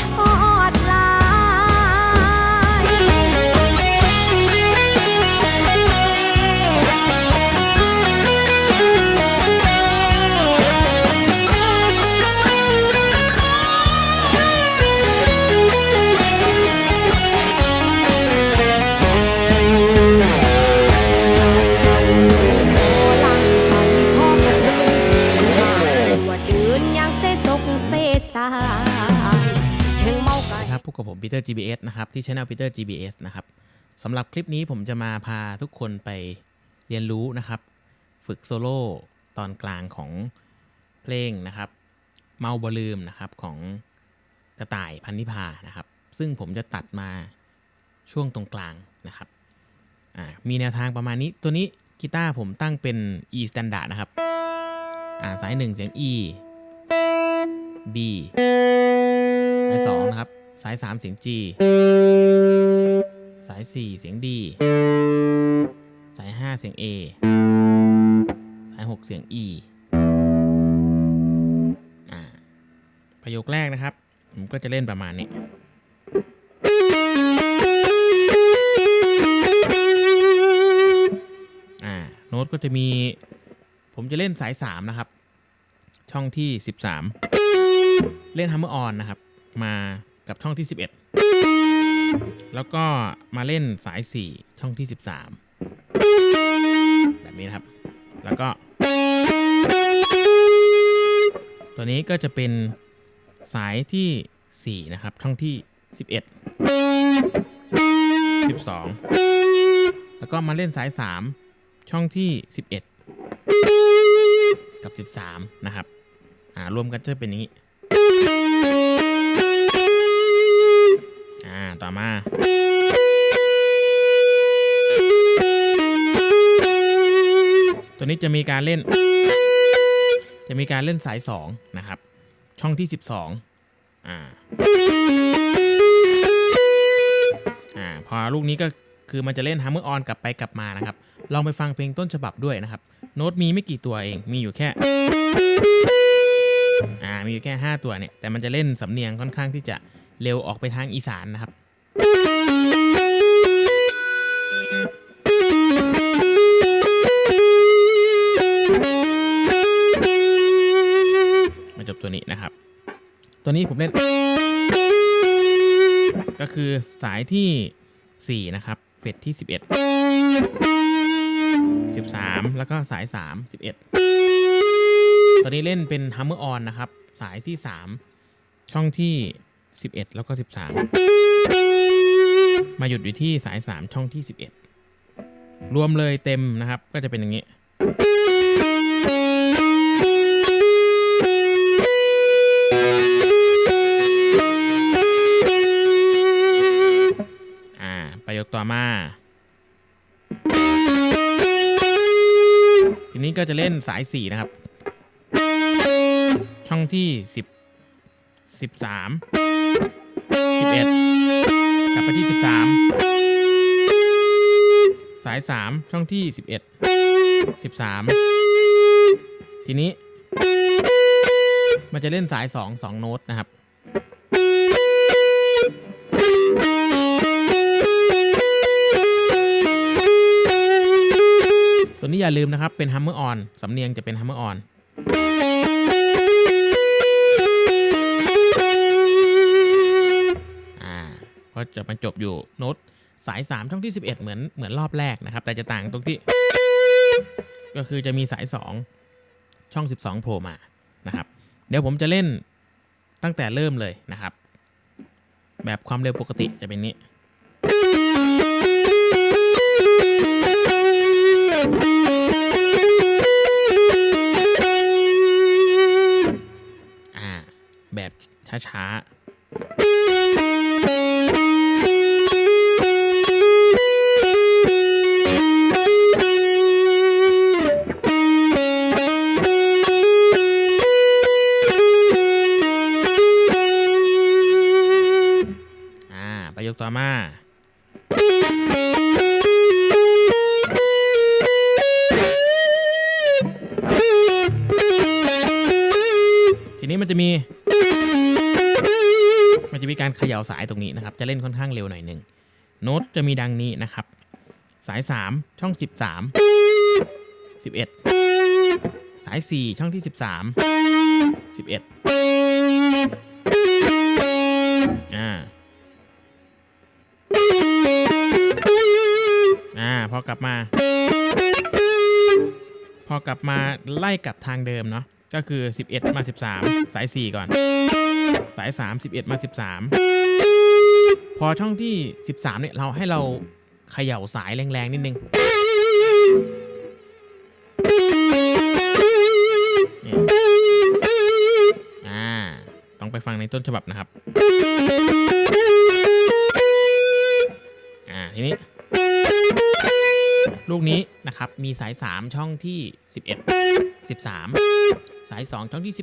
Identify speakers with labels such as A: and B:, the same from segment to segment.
A: ท พ
B: บกับผมปีเตอร์ GBS นะครับ ที่ช anel ปีเตอร์ GBS นะครับสำหรับคลิปนี้ผมจะมาพาทุกคนไปเรียนรู้นะครับ ฝึกโซโล่ตอนกลางของเพลงนะครับ เมาบลืมนะครับของกระต่ายพันนิพานะครับ ซึ่งผมจะตัดมาช่วงตรงกลางนะครับมีแนวทางประมาณนี้ตัวนี้กีตาร์ผมตั้งเป็น E standard นะครับอ่าสาย1เสียง E B สาย2นะครับ สาย 3 เสียง G สาย 4 เสียง D สาย 5 เสียง A สาย 6 เสียง E อ่า ประโยคแรกนะครับ ผมก็จะเล่นประมาณนี้อ่าโน้ตก็จะมี ผมจะเล่นสาย 3 นะครับ ช่องที่ 13 เล่น Hammer On นะครับ มา กับช่องที่ 11 แล้วก็มาเล่นสาย 4 ช่องที่ 13 แบบนี้นะครับ แล้วก็ ตัวนี้ก็จะเป็นสายที่ 4 นะครับ ช่องที่ 11 12 แล้วก็มาเล่นสาย 3 ช่องที่ 11 กับ 13 นะครับ อ่ารวมกันจะเป็นอย่างนี้ อ่า ต่อมา ตัวนี้จะมีการเล่น จะมีการเล่นสาย 2 นะครับ ช่องที่ 12 อ่า อ่า พอลูกนี้ก็คือมันจะเล่น Hammer On กลับไปกลับมานะครับ ลองไปฟังเพลงต้นฉบับด้วยนะครับ โน้ตมีไม่กี่ตัวเอง มีอยู่แค่อ่า มีอยู่แค่ 5 ตัวเนี่ย แต่มันจะเล่นสำเนียงค่อนข้างที่จะ เร็วออกไปทางอีสานนะครับมาจบตัวนี้นะครับ ตัวนี้ผมเล่น ก็คือสายที่ 4 นะครับ เฟดที่ 11 13 แล้วก็สาย 3 11 ตอนนี้เล่นเป็น Hammer On นะครับ สายที่ 3 ช่องที่ 11 แล้วก็ 13 มาหยุดอยู่ที่สาย 3 ช่องที่ 11 รวมเลยเต็มนะครับ ก็จะเป็นอย่างนี้อ่าประโยคต่อมา ทีนี้ก็จะเล่นสาย 4 นะครับ ช่องที่ 10 13 11กลับไปที่13สาย3ช่องที่11 13ทีนี้ มันจะเล่นสาย2 2โน้ตนะครับตัวนี้อย่าลืมนะครับ เป็น Hammer On สำเนียงจะเป็น Hammer On อ่า ก็จะมันจบอยู่โน้ตสาย 3 ช่องที่ 11 เหมือนเหมือนรอบแรกนะครับ แต่จะต่างตรงที่ ก็คือจะมีสาย 2 ช่อง 12โผล่มานะครับ เดี๋ยวผมจะเล่นตั้งแต่เริ่มเลยนะครับ แบบความเร็วปกติจะเป็นนี้อ่าแบบช้าๆ ต่อมาทีนี้มันจะมี มันจะมีการเขย่าสายตรงนี้นะครับ จะเล่นค่อนข้างเร็วหน่อยหนึ่งโน้ตจะมีดังนี้นะครับ สาย 3 ช่อง 13 11 สาย 4 ช่องที่ 13 11อ่า พอกลับมา พอกลับมาไล่กลับทางเดิมเนาะก็คือ 11 มา 13 สาย 4 ก่อน สาย 3 11 มา 13 พอช่องที่ 13เนี่ยเราให้เราเขย่าสายแรงๆนิดนึงนี่อ่าต้องไปฟังในต้นฉบับนะครับ อ่าทีนี้ ลูกนี้นะครับมีสาย 3 ช่องที่ 11 13 สาย 2 ช่องที่ 11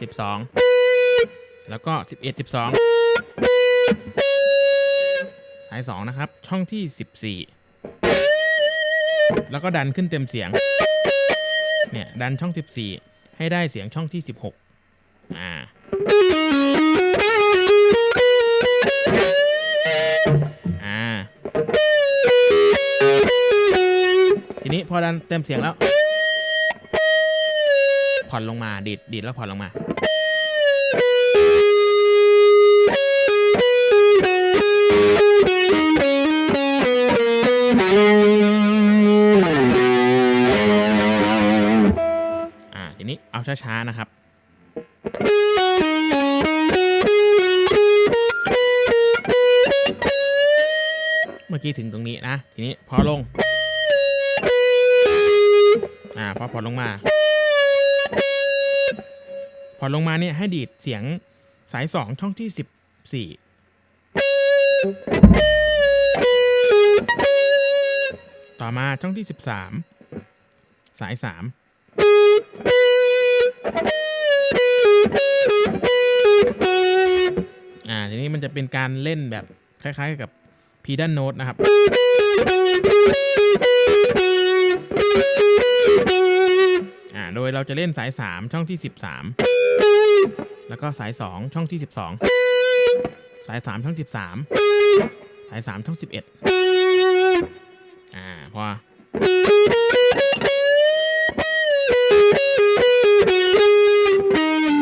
B: 12 แล้วก็ 11 12 สาย 2 นะครับ ช่องที่ 14 แล้วก็ดันขึ้นเต็มเสียง เนี่ย ดันช่อง 14 ให้ได้เสียงช่องที่ 16 อ่าอ่า พอดันเต็มเสียงแล้ว ผ่อนลงมาดีดดีดแล้วผ่อนลงมา อ่าทีนี้เอาช้าๆนะครับเมื่อกี้ถึงตรงนี้นะ ทีนี้พอลง อ่าพอผ่อนลงมา ผ่อนลงมาเนี่ยให้ดีดเสียงสายสองช่องที่สิบสี่ต่อมาช่องที่สิบสามสายสามอ่าทีนี้มันจะเป็นการเล่นแบบคล้ายๆกับพีดันโน e นะครับ อ่า โดยเราจะเล่นสาย 3 ช่องที่ 13 แล้วก็สาย 2 ช่องที่ 12 สาย 3 ช่อง 13 สาย 3 ช่อง 11 อ่า พอ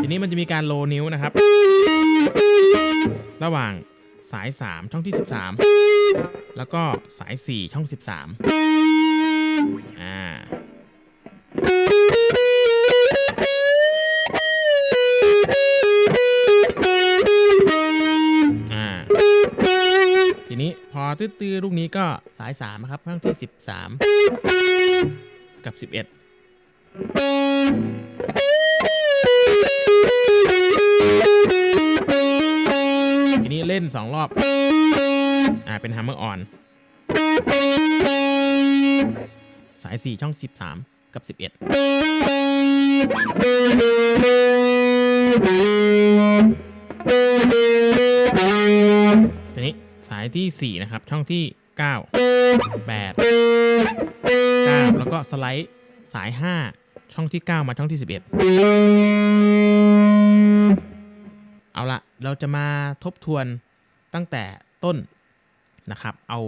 B: ทีนี้มันจะมีการโลนิ้วนะครับ ระหว่างสาย 3 ช่องที่ 13 แล้วก็สาย 4 ช่อง 13 อ่าอ่า นี้พอตื้อๆลูกนี้ก็สาย3ครับช่องที่13กับ11ทีนี้เล่น2รอบ อ่า เป็นฮัมเมอร์ออน สาย4ช่อง13กับ11ทีนี้ายที่ 4 นะครับ ช่องที่ 9 8 9 แล้วก็สไลด์สาย 5 ช่องที่ 9 มาช่องที่ 11 เอาละเราจะมาทบทวนตั้งแต่ต้นนะครับ เอา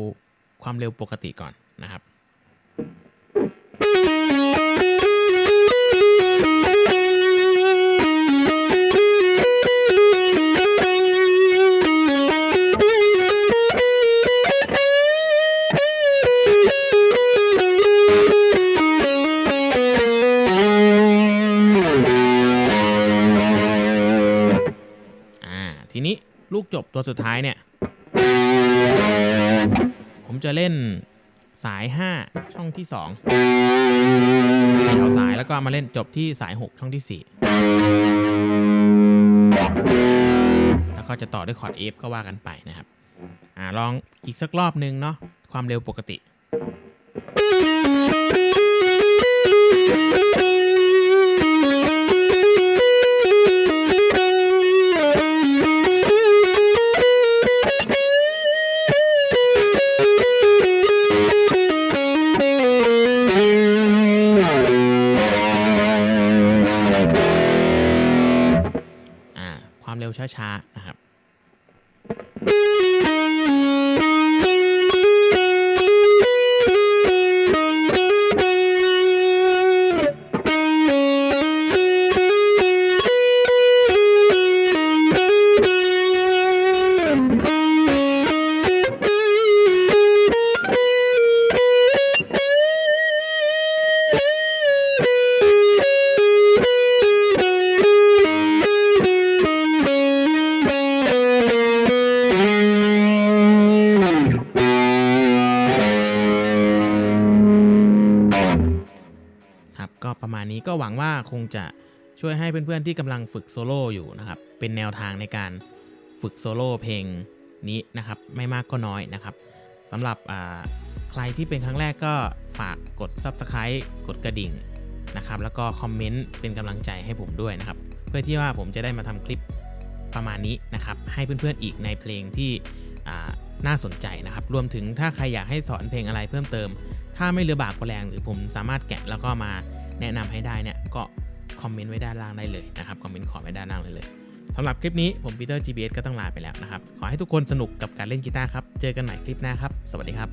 B: ความเร็วปกติก่อนนะครับ ทีนี้ลูกจบตัวสุดท้ายเนี่ย ผมจะเล่นสาย 5 ช่องที่2เอาสายแล้วก็มาเล่นจบที่สาย 6 ช่องที่ 4 แล้วก็จะต่อด้วยคอร์ด F ก็ว่ากันไปนะครับ อ่าลองอีกสักรอบนึงเนาะความเร็วปกติอ่า ความเร็วช้าๆนะครับ ก็ประมาณนี้ก็หวังว่าคงจะช่วยให้เพื่อนๆที่กำลังฝึกโซโล่อยู่นะครับ เป็นแนวทางในการฝึกโซโล่เพลงนี้นะครับ ไม่มากก็น้อยนะครับสำหรับใครที่เป็นครั้งแรกก็ฝากกด Subscribe กดกระดิ่งนะครับ แล้วก็คอมเมนต์เป็นกำลังใจให้ผมด้วยนะครับ เพื่อที่ว่าผมจะได้มาทำคลิปประมาณนี้นะครับ ให้เพื่อนๆอีกในเพลงที่ น่าสนใจนะครับ รวมถึงถ้าใครอยากให้สอนเพลงอะไรเพิ่มเติม ถ้าไม่เรือบากกว่าแรงหรือผมสามารถแกะแล้วก็มาแนะนำให้ได้เนี่ยก็คอมเมนต์ไว้ด้านล่างได้เลยนะครับคอมเมนต์ขอไว้ด้านล่างเลยเลยสำหรับคลิปนี้ผมปีเตอร์ GBS ก็ต้องลาไปแล้วนะครับ ขอให้ทุกคนสนุกกับการเล่นกีตาร์ครับ เจอกันใหม่คลิปหน้าครับ สวัสดีครับ